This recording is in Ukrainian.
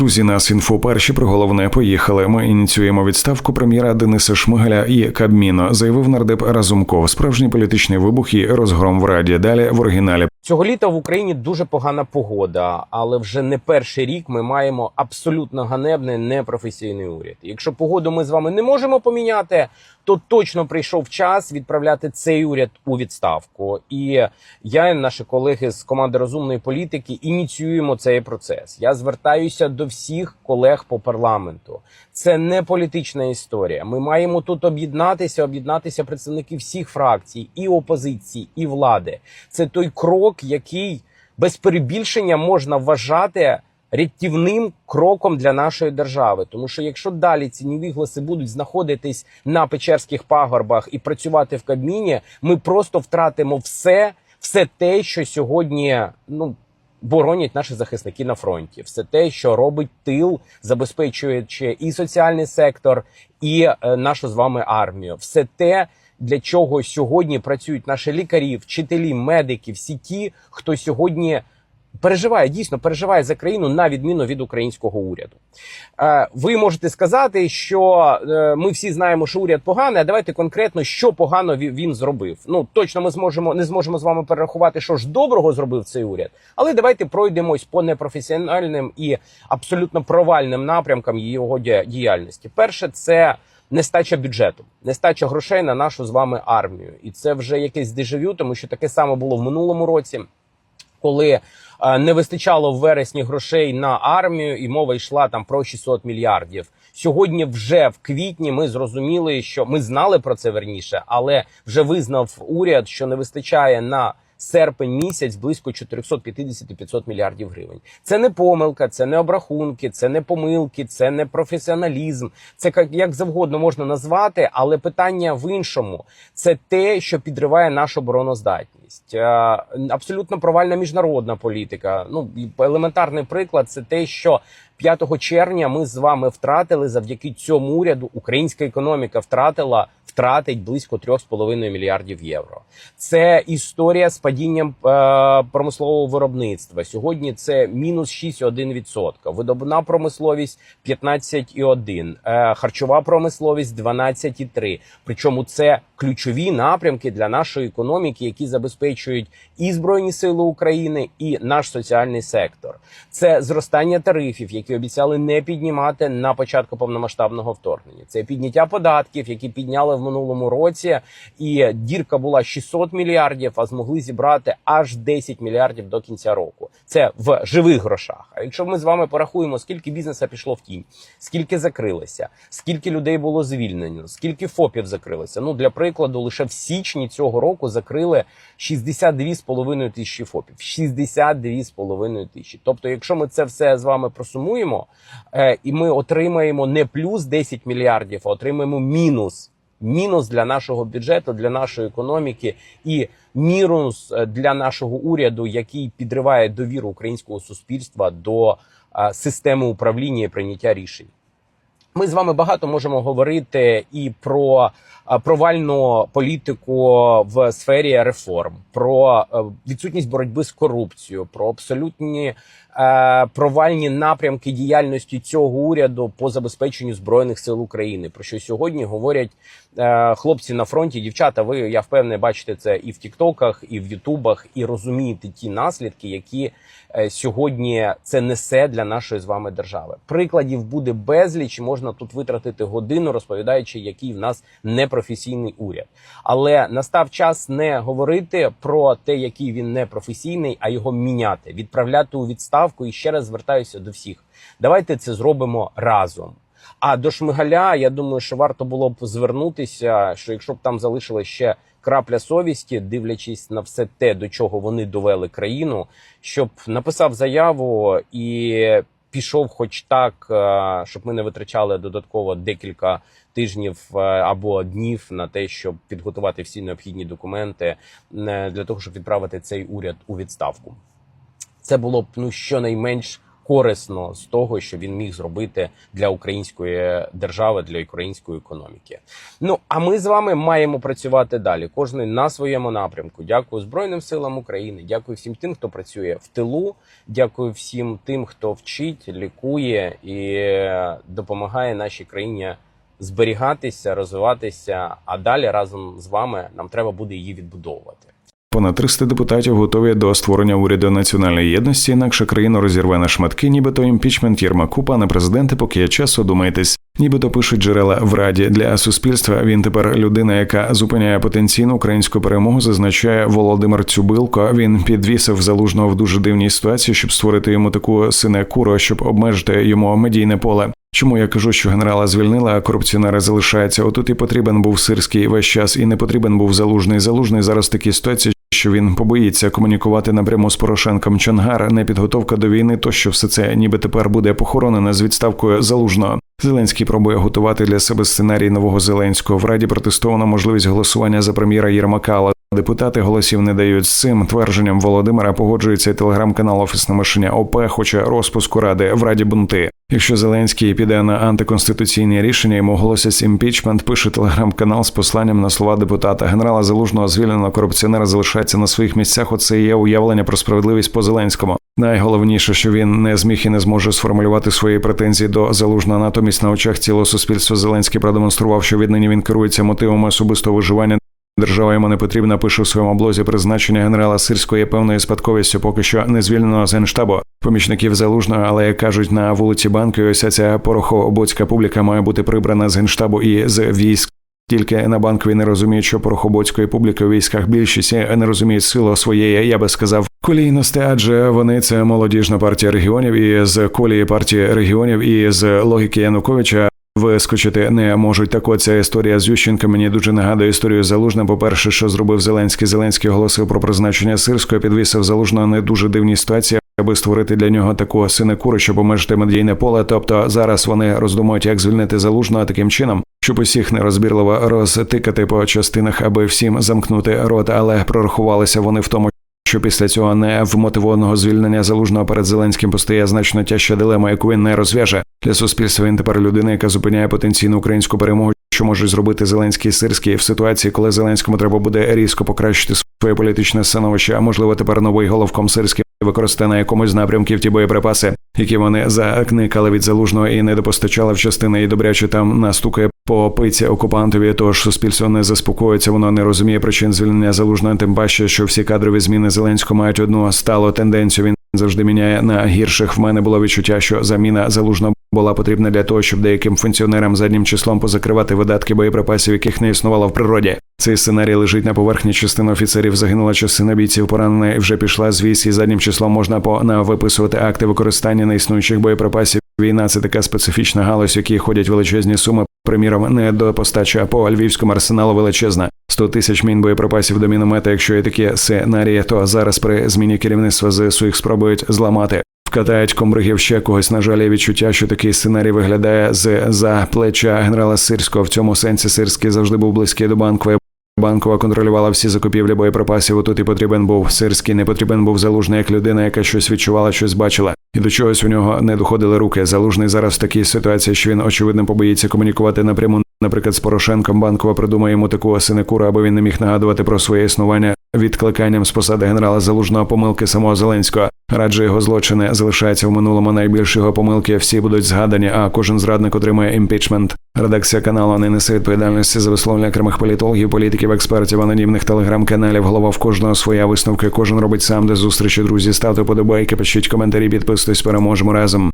Друзі, нас інфо перші про головне поїхали. Ми ініціюємо відставку прем'єра Дениса Шмигаля і Кабміно, заявив нардеп Разумков. Справжній політичний вибух і розгром в раді. Далі в оригіналі. Цього літа в Україні дуже погана погода, але вже не перший рік ми маємо абсолютно ганебний непрофесійний уряд. Якщо погоду ми з вами не можемо поміняти, то точно прийшов час відправляти цей уряд у відставку. І я і наші колеги з команди розумної політики ініціюємо цей процес. Я звертаюся до всіх колег по парламенту. Це не політична історія. Ми маємо тут об'єднатися, об'єднатися представники всіх фракцій, і опозиції, і влади. Це той крок, який без перебільшення можна вважати рятівним кроком для нашої держави. Тому що якщо далі ці невігласи будуть знаходитись на Печерських пагорбах і працювати в Кабміні, ми просто втратимо все, все те, що сьогодні ну. Боронять наші захисники на фронті, все те, що робить тил, забезпечуючи і соціальний сектор, і е, нашу з вами армію, все те, для чого сьогодні працюють наші лікарі, вчителі, медики, всі ті, хто сьогодні переживає, дійсно переживає за країну на відміну від українського уряду. Е, Ви можете сказати, що е, ми всі знаємо, що уряд поганий. А давайте конкретно, що погано ві- він зробив. Ну точно ми зможемо не зможемо з вами перерахувати, що ж доброго зробив цей уряд. Але давайте пройдемось по непрофесіональним і абсолютно провальним напрямкам його діяльності. Перше, це нестача бюджету, нестача грошей на нашу з вами армію, і це вже якесь дежавю, тому що таке саме було в минулому році коли е, не вистачало в вересні грошей на армію, і мова йшла там про 600 мільярдів. Сьогодні, вже в квітні, ми зрозуміли, що ми знали про це верніше, але вже визнав уряд, що не вистачає на серпень місяць близько 450-500 мільярдів гривень. Це не помилка, це не обрахунки, це не помилки, це не професіоналізм. Це як, завгодно можна назвати, але питання в іншому це те, що підриває нашу обороноздатність. Е, Абсолютно провальна міжнародна політика. Ну елементарний приклад це те, що 5 червня ми з вами втратили завдяки цьому уряду. Українська економіка втратила втратить близько 3,5 мільярдів євро. Це історія з падінням е, промислового виробництва. Сьогодні це мінус 6,1%. Видобувна промисловість 15,1%. Е, харчова промисловість 12,3%. Причому це ключові напрямки для нашої економіки, які забезпечують і збройні сили України, і наш соціальний сектор. Це зростання тарифів, які обіцяли не піднімати на початку повномасштабного вторгнення. Це підняття податків, які підняли в минулому році, і дірка була 600 мільярдів, а змогли зібрати аж 10 мільярдів до кінця року. Це в живих грошах. А якщо ми з вами порахуємо, скільки бізнесу пішло в тінь, скільки закрилося, скільки людей було звільнено, скільки ФОПів закрилося. Ну для прикладу, лише в січні цього року закрили 62,5 тисячі ФОПів. 62,5 тисячі. Тобто, якщо ми це все з вами просумуємо, е, і ми отримаємо не плюс 10 мільярдів, а отримаємо мінус. Мінус для нашого бюджету, для нашої економіки і мінус е, для нашого уряду, який підриває довіру українського суспільства до системи управління і прийняття рішень. Ми з вами багато можемо говорити і про провальну політику в сфері реформ, про е, відсутність боротьби з корупцією, про абсолютні е, провальні напрямки діяльності цього уряду по забезпеченню збройних сил України. Про що сьогодні говорять е, хлопці на фронті, дівчата. Ви я впевнений, бачите це і в Тіктоках, і в Ютубах, і розумієте ті наслідки, які е, сьогодні це несе для нашої з вами держави. Прикладів буде безліч. Можна тут витратити годину, розповідаючи, який в нас непрофесійний уряд. Але настав час не говорити про те, який він непрофесійний, а його міняти, відправляти у відставку. І ще раз звертаюся до всіх. Давайте це зробимо разом. А до Шмигаля, я думаю, що варто було б звернутися, що якщо б там залишилась ще крапля совісті, дивлячись на все те, до чого вони довели країну, щоб написав заяву і пішов, хоч так, е, щоб ми не витрачали додатково декілька тижнів е, або днів на те, щоб підготувати всі необхідні документи е, для того, щоб відправити цей уряд у відставку. Це було б ну щонайменш корисно з того, що він міг зробити для української держави, для української економіки. Ну а ми з вами маємо працювати далі. Кожен на своєму напрямку. Дякую Збройним силам України. Дякую всім тим, хто працює в тилу. Дякую всім тим, хто вчить, лікує і допомагає нашій країні зберігатися, розвиватися. А далі разом з вами нам треба буде її відбудовувати. Понад 300 депутатів готові до створення уряду національної єдності, інакше країну розірве на шматки, нібито імпічмент Єрмаку, пане президенте, поки є час, одумайтесь. Нібито пишуть джерела в раді для суспільства. Він тепер людина, яка зупиняє потенційну українську перемогу, зазначає Володимир Цюбилко. Він підвісив залужного в дуже дивній ситуації, щоб створити йому таку синекуру, щоб обмежити йому медійне поле. Чому я кажу, що генерала звільнили, а корупціонери залишаються? Отут і потрібен був сирський весь час, і не потрібен був залужний. Залужний зараз в такій ситуації, що він побоїться комунікувати напряму з Порошенком Чонгар, не підготовка до війни, то що все це ніби тепер буде похоронене з відставкою залужно. Зеленський пробує готувати для себе сценарій нового Зеленського. В раді протестована можливість голосування за прем'єра Єрмака, але депутати голосів не дають з цим твердженням Володимира. Погоджується телеграм-канал Офісне мишення ОП, хоче розпуску ради в раді бунти. Якщо Зеленський піде на антиконституційні рішення, йому оголосять імпічмент. Пише телеграм-канал з посланням на слова депутата. Генерала залужного звільнено корупціонера залишається на своїх місцях. Оце і є уявлення про справедливість по Зеленському. Найголовніше, що він не зміг і не зможе сформулювати свої претензії до залужного. Натомість на очах цілого суспільства Зеленський продемонстрував, що віднині він керується мотивами особистого виживання. Держава йому не потрібна, пише у своєму блозі призначення генерала Сирського є певною спадковістю, поки що не звільнено з генштабу помічників залужного, але як кажуть на вулиці банку, ось ця порохоботська публіка має бути прибрана з генштабу і з військ. Тільки на банкові не розуміють, що порохоботської публіки у військах більшість не розуміють силу своєї, я би сказав, колійності, адже вони це молодіжна партія регіонів, і з колії партії регіонів, і з логіки Януковича вискочити не можуть. Так от ця історія з Ющенка мені дуже нагадує історію залужна. По перше, що зробив Зеленський. Зеленський оголосив про призначення сирського, підвісив залужного не дуже дивні ситуації. Аби створити для нього таку синекуру, щоб обмежити медійне поле. Тобто зараз вони роздумують, як звільнити залужного таким чином, щоб усіх нерозбірливо розтикати по частинах, аби всім замкнути рот, але прорахувалися вони в тому. Що після цього невмотивованого звільнення залужного перед Зеленським постає значно тяжча дилема, яку він не розв'яже для суспільства. Він тепер людина, яка зупиняє потенційну українську перемогу. Що можуть зробити Зеленський і Сирський в ситуації, коли Зеленському треба буде різко покращити своє політичне становище, а можливо тепер новий головком Сирський використає на якомусь напрямків ті боєприпаси, які вони закникали від залужного і не допостачали в частини, і добряче там настукає по пиці окупантові. Тож суспільство не заспокоїться, воно не розуміє причин звільнення залужного, тим паче, що всі кадрові зміни Зеленського мають одну сталу тенденцію. Він завжди міняє на гірших. В мене було відчуття, що заміна залужного була потрібна для того, щоб деяким функціонерам заднім числом позакривати видатки боєприпасів, яких не існувало в природі. Цей сценарій лежить на поверхні частина офіцерів. Загинула частина бійців поранена і вже пішла з військ, і заднім числом можна по виписувати акти використання неіснуючих боєприпасів. Війна це така специфічна галузь, в якій ходять величезні суми. Приміром, не до постача по львівському арсеналу величезна 100 тисяч мін боєприпасів до міномета. Якщо є такі сценарії, то зараз при зміні керівництва ЗСУ їх спробують зламати. Вкатають комбригів ще когось. На жаль, є відчуття, що такий сценарій виглядає з за плеча генерала Сирського. В цьому сенсі Сирський завжди був близький до банкової. Банкова контролювала всі закупівлі боєприпасів. Тут і потрібен був сирський, не потрібен був залужний як людина, яка щось відчувала, щось бачила. І до чогось у нього не доходили руки. Залужний зараз в такій ситуації, що він очевидно побоїться комунікувати напряму. Наприклад, з Порошенком банкова придумає йому таку синекуру, аби він не міг нагадувати про своє існування відкликанням з посади генерала залужного помилки самого Зеленського. Радже його злочини залишаються в минулому. Найбільші його помилки всі будуть згадані, а кожен зрадник отримує імпічмент. Редакція каналу не несе відповідальності за висловлення окремих політологів, політиків, експертів, анонімних телеграм-каналів. Голова в кожного своя висновки. Кожен робить сам, де зустрічі друзі. Ставте подобайки, пишіть коментарі, підписуйтесь, переможемо разом.